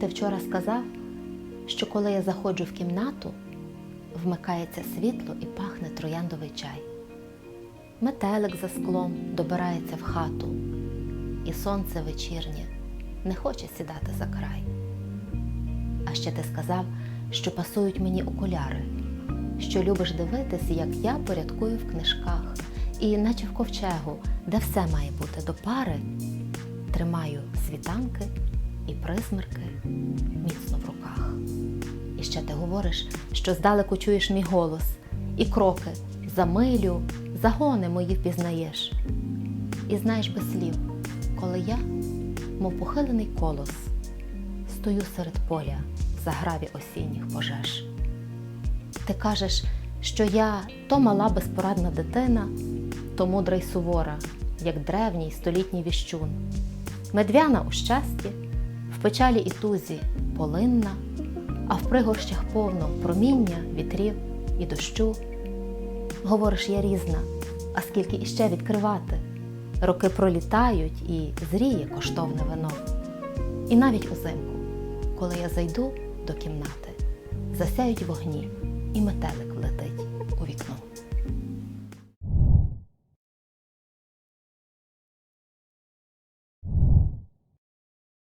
Ти вчора сказав, що коли я заходжу в кімнату, вмикається світло і пахне трояндовий чай. Метелик за склом добирається в хату, і сонце вечірнє не хоче сідати за край. А ще ти сказав, що пасують мені окуляри, що любиш дивитись, як я порядкую в книжках, і наче в ковчегу, де все має бути до пари, тримаю світанки і присмерки міцно в руках. І ще ти говориш, що здалеку чуєш мій голос, і кроки за милю, загони мої впізнаєш. І знаєш без слів, коли я, мов похилений колос, стою серед поля в заграві осінніх пожеж. Ти кажеш, що я то мала безпорадна дитина, то мудра й сувора, як древній столітній віщун, медвяна у щасті, в печалі і тузі полинна, а в пригорщах повно проміння, вітрів і дощу. Говориш, я різна, а скільки іще відкривати. Роки пролітають і зріє коштовне вино. І навіть узимку, коли я зайду до кімнати, засяють вогні і метелик влетить.